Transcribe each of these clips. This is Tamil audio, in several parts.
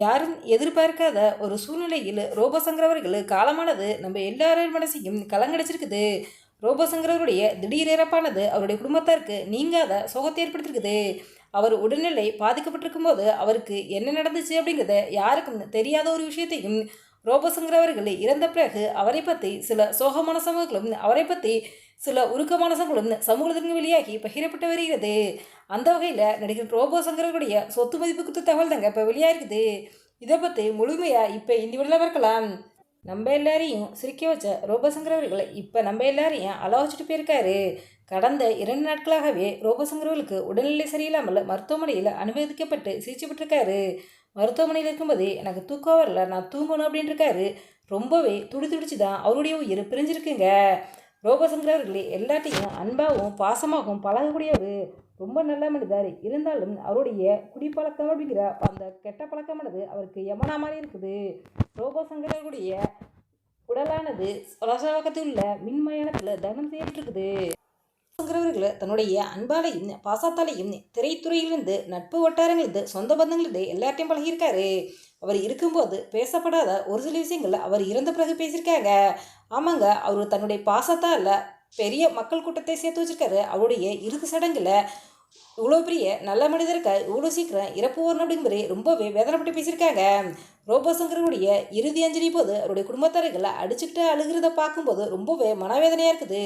யாரும் எதிர்பார்க்காத ஒரு சூழ்நிலையில் ரோபோசங்கர் அவர்கள் காலமானது நம்ம எல்லாரும் மனசையும் கலங்கடிச்சிருக்குது. ரோபசங்கரவருடைய திடீர் இறப்பானது அவருடைய குடும்பத்தாருக்கு நீங்காத சோகத்தை ஏற்படுத்திருக்குது. அவர் உடல்நிலை பாதிக்கப்பட்டிருக்கும் போது அவருக்கு என்ன நடந்துச்சு அப்படிங்கிறத யாருக்கும் தெரியாத ஒரு விஷயத்தையும் ரோபோசங்கர் இறந்த பிறகு அவரை பற்றி சில சோகமான சமூகங்களும் அவரை பற்றி சில உருக்கமான சமூகங்களும் சமூகத்திற்கு வெளியாகி பகிரப்பட்டு வருகிறது. அந்த வகையில் நடிகர் ரோபோ சொத்து மதிப்பு குறித்த தகவல் தாங்க இப்போ வெளியாகிருக்குது இதை பற்றி முழுமையாக இப்போ இந்த வீடியோவில் பார்க்கலாம். நம்ம எல்லாரையும் சிரிக்க வச்ச ரோபோ அவர்களை இப்போ நம்ம எல்லாரையும் அலோச்சிட்டு போயிருக்காரு. கடந்த இரண்டு நாட்களாகவே ரோபோ அவர்களுக்கு உடல்நிலை சரியில்லாமல் மருத்துவமனையில் அனுமதிக்கப்பட்டு சிகிச்சை மருத்துவமனையில் இருக்கும்போதே எனக்கு தூக்கம் வரல நான் தூங்கணும் அப்படின்னு இருக்காரு ரொம்பவே துடி துடிச்சு தான் அவருடைய உயிர் பிரிஞ்சிருக்குங்க. ரோபசங்கர் அவர்களே எல்லாத்தையும் அன்பாகவும் பாசமாகவும் பழகக்கூடியவர் ரொம்ப நல்ல மனிதர். இருந்தாலும் அவருடைய குடிப்பழக்கம் அப்படிங்கிற அந்த கெட்ட பழக்கமானது அவருக்கு யமனா மாதிரி இருக்குது. ரோபோசங்கர் உடலானது பக்கத்தில் உள்ள மின்மயானத்தில் தகனம் செய்யப்பட்டிருக்குது. சங்கரவர்களை தன்னுடைய அன்பாலையும் பாசத்தாலையும் திரைத்துறையிலிருந்து நட்பு வட்டாரங்களிருந்து சொந்த பந்தங்களிலிருந்து எல்லாத்தையும் பழகியிருக்காரு. அவர் இருக்கும்போது பேசப்படாத ஒரு சில விஷயங்கள் அவர் இறந்த பிறகு பேசியிருக்காங்க. ஆமாங்க அவர் தன்னுடைய பாசத்தால் பெரிய மக்கள் கூட்டத்தை சேர்த்து வச்சிருக்காரு. அவருடைய இறுதி சடங்கில் இவ்வளோ பெரிய நல்ல மனிதருக்கு இவ்வளோ சீக்கிரம் இறப்பு வரணும் அப்படிங்கிற ரொம்பவே வேதனைப்பட்டு பேசியிருக்காங்க. ரோபோசங்கருடைய இறுதி அஞ்சலி போது அவருடைய குடும்பத்தாரைகளை அடிச்சுக்கிட்டு அழுகிறத பார்க்கும்போது ரொம்பவே மனவேதனையாக இருக்குது.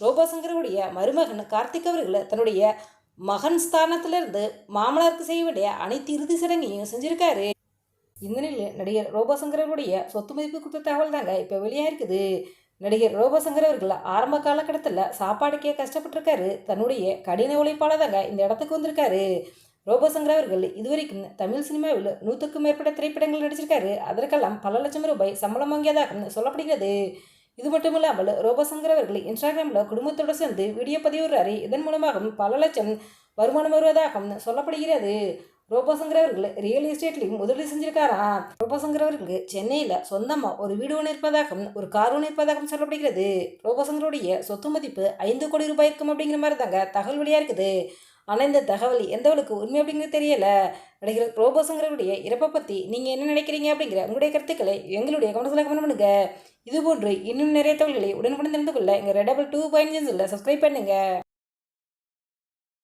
ரோபோசங்கருடைய மருமகன் கார்த்திக் அவர்களை தன்னுடைய மகன் ஸ்தானத்திலிருந்து மாமனாருக்கு செய்ய வேண்டிய அனைத்து இறுதி சடங்கையும் செஞ்சுருக்காரு. இந்த நிலையில் நடிகர் ரோபோசங்கரனுடைய சொத்து மதிப்பு கொடுத்த தகவல் தாங்க இப்போ வெளியாக இருக்குது நடிகர் ரோபசங்கர் அவர்கள் ஆரம்ப காலகட்டத்தில் சாப்பாடுக்கே கஷ்டப்பட்டிருக்காரு. தன்னுடைய கடின உழைப்பால் தாங்க இந்த இடத்துக்கு வந்திருக்காரு. ரோபோசங்கர் அவர்கள் இதுவரைக்கும் தமிழ் சினிமாவில் நூற்றுக்கும் மேற்பட்ட திரைப்படங்கள் நடிச்சிருக்காரு. அதற்கெல்லாம் பல லட்சம் ரூபாய் சம்பளம் வாங்கியதாக சொல்லப்படுகிறது. இது மட்டும் இல்லாமல் ரோபோசங்கர் அவர்கள் இன்ஸ்டாகிராமில் குடும்பத்தோடு சேர்ந்து வீடியோ பதிவிடுறாரு. இதன் மூலமாகவும் பல லட்சம் வருமானம் வருவதாக சொல்லப்படுகிறது. ரோபோசங்கர் அவர்கள் ரியல் எஸ்டேட்லையும் முதலீடு செஞ்சிருக்காரா? ரோபோசங்கர் அவர்களுக்கு சென்னையில் சொந்தமாக ஒரு வீடு ஒன்று இருப்பதாகவும் ஒரு கார் ஒன்று இருப்பதாகவும் சொல்லப்படுகிறது. ரோபோசங்கருடைய சொத்து மதிப்பு ஐந்து கோடி ரூபாய் இருக்கும் அப்படிங்கிற மாதிரி தாங்க தகவல் வழியாக இருக்குது ஆனால் இந்த தகவல் எந்தவளுக்கு உண்மை அப்படிங்கிறது தெரியலை. நடிகர் ரோபோசங்கருடைய இறப்பை பற்றி நீங்கள் என்ன நினைக்கிறீங்க அப்படிங்கிற உங்களுடைய கருத்துக்களை எங்களுடைய கவனத்தில் கவனம் பண்ணுங்கள் இதுபோன்று இன்னும் நிறைய தகவல்களை உடனுக்குடன் தெரிந்து கொள்ள எங்கள் ரெடபிள் டூ பாயிண்ட் சப்ஸ்கிரைப் பண்ணுங்கள்